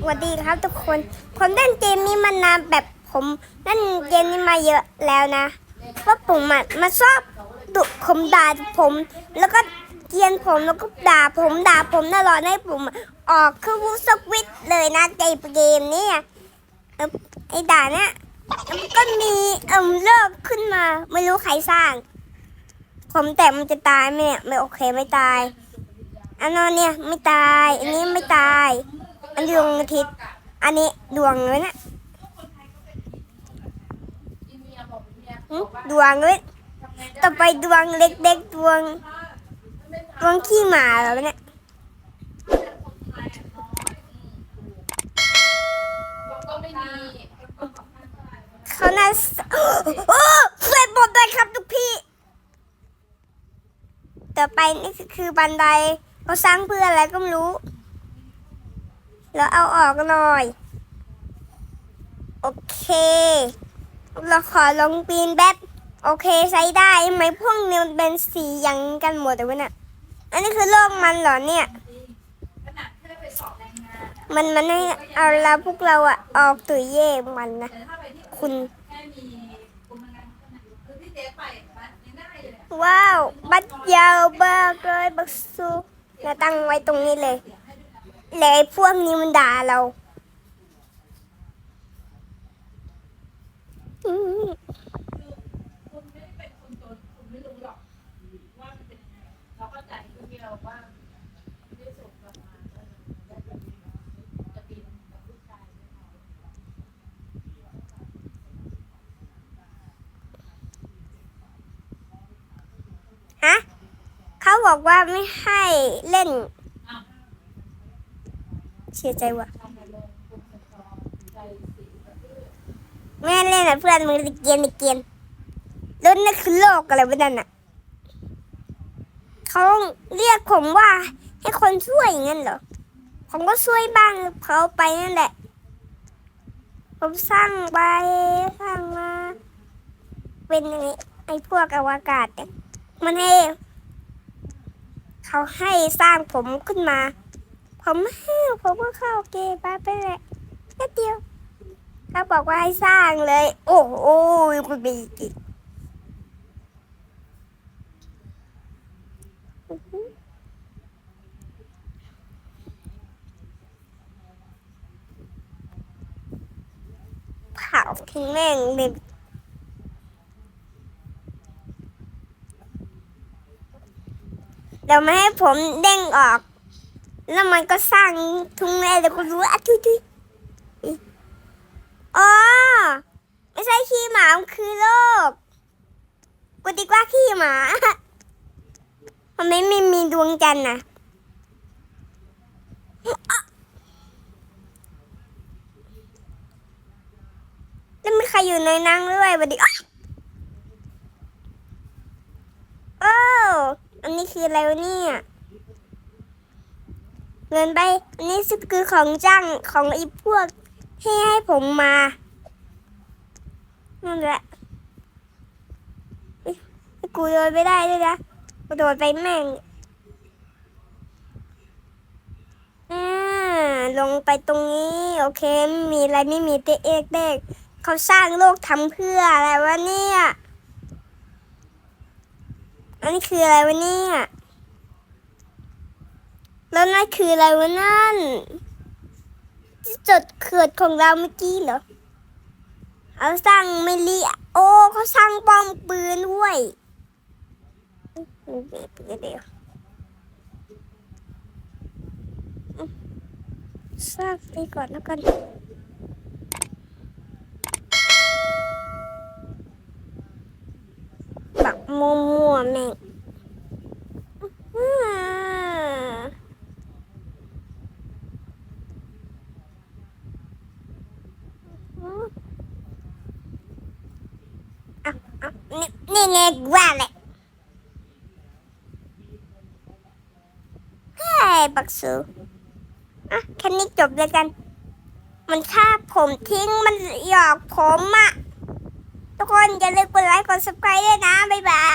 สวัสดีครับทุกคนผมเล่นเกมนี้มานานแบบผมเล่นเกมนี้มาเยอะแล้วนะเพราะผมอะมาชอบดุผมด่าผม แล้วก็เกลียนผมแล้วก็ด่าผมด่าผมตลอดให้ผมออกคือวูสวิตเลยนะเกมเกมนี้ไอ้ด่าเนี่ยมันก็มีเอิ่มเลิกขึ้นมา ไม่รู้ใครสร้าง ผมแต่มันจะตายไหมเนี่ยไม่โอเคไม่ตายอันนั้นเนี่ยไม่ตาย อันนี้ไม่ตาย อันดวงอาทิตย์ อันนี้ดวงเลยนะหึดวงเลยต่อไปดวงเล็กๆดวง ดวงขี้หมาแล้วเนี่ยก็ไม่มีเขาน่าสโอ้เฟรบอดเลยครับทุกพี่ ต่อไปนี่คือบันไดเขาสร้างเพื่ออะไรก็ไม่รู้ แล้วเอาออกหน่อย โอเค เราขอลงปีนแบบโอเคใช้ได้ไหมพวกนี้มันเป็นสีอย่างกันหมดแต่ว่าน่ะ อันนี้คือโลกมันเหรอเนี่ยขนาดแค่ไปสอบแรงงานอะมันมันให้เอาละพวกเราอะออกตัวเย่มันนะแต่ถ้าไปที่คุณแค่มีกรมงานขนาดคือที่เจ๊ไปมันยังได้เลยอะว้าว บัดยาวเบอร์เกอร์บักซูเราตั้งไว้ตรงนี้เลย แล้วไอ้พวกนี้มันด่าเราอืมคุณไม่ได้เป็นคนจนคุณไม่รู้หรอกว่ามันเป็นยังไงเราเข้าใจคือที่เราว่าได้ส่งมาฮะเขาบอกว่าไม่ให้เล่น เสียใจว่ะทำมาลงคุณสตอใจสีก็คือไม่ให้เล่นนะเพื่อนมึงตะเกรียนเกียนแล้วนั่นคือโลกอะไรวะนั่นน่ะเขาเรียกผมว่าให้คนช่วยอย่างนั้นเหรอ ผมก็ช่วยบ้างเขาไปนั่นแหละ ผมสร้างไปสร้างมา เป็นไอ้ไอ้พวกอวกาศเนี่ยมันให้ เขาให้สร้างผมขึ้นมา ผมให้ผมก็เข้าเกมไปไปแหละแค่เดียวเขาบอกว่าให้สร้างเลย โอ้โหมันมีอีกเผาทิ้งแม่งเลยเดี๋ยวไม่ให้ผมเด้งออก แล้วมันก็สร้างทุ่งแม่แล้วก็รู้อะทุยทุยอ๋อไม่ใช่ขี้หมามคือโลกกูดีกว่าขี้หมามันไม่ไม่มีดวงจันทร์นะแล้วมีใครอยู่ในนั่งด้วยวันดีโอ้อันนี้คืออะไรวะเนี่ย เงินไปนนี้คือของจ้างของไอ้พวกให้ให้ผมมานั่นแหละเอ้กูโดนไม่ได้ด้วยนะกูโดนไปแม่งอ่าลงไปตรงนี้ โอเคไม่มีอะไรไม่มีเตเอกเด็กเขาสร้างโลกทำเพื่ออะไรวะเนี่ย อันนี้คืออะไรวะเนี่ย แล้วนั่นคืออะไรวะนั่นจดเขื่อนของเราเมื่อกี้เหรอเขาสร้างไม่เลียโอเขาสร้างป้อมปืนด้วยเดี๋ยวเดี๋ยวเดียวสร้างไปก่อนแล้วกันบักมัวมัวแม่งอ่า อะอะ นี่นี่ไงว่าแหละเฮ้ยบักสูอะแค่นี้จบเลยกัน มันฆ่าผมทิ้งมันหยอกผมอะทุกคนอย่าลืมกดไลค์กด subscribe ด้วยนะ บ๊ายบาย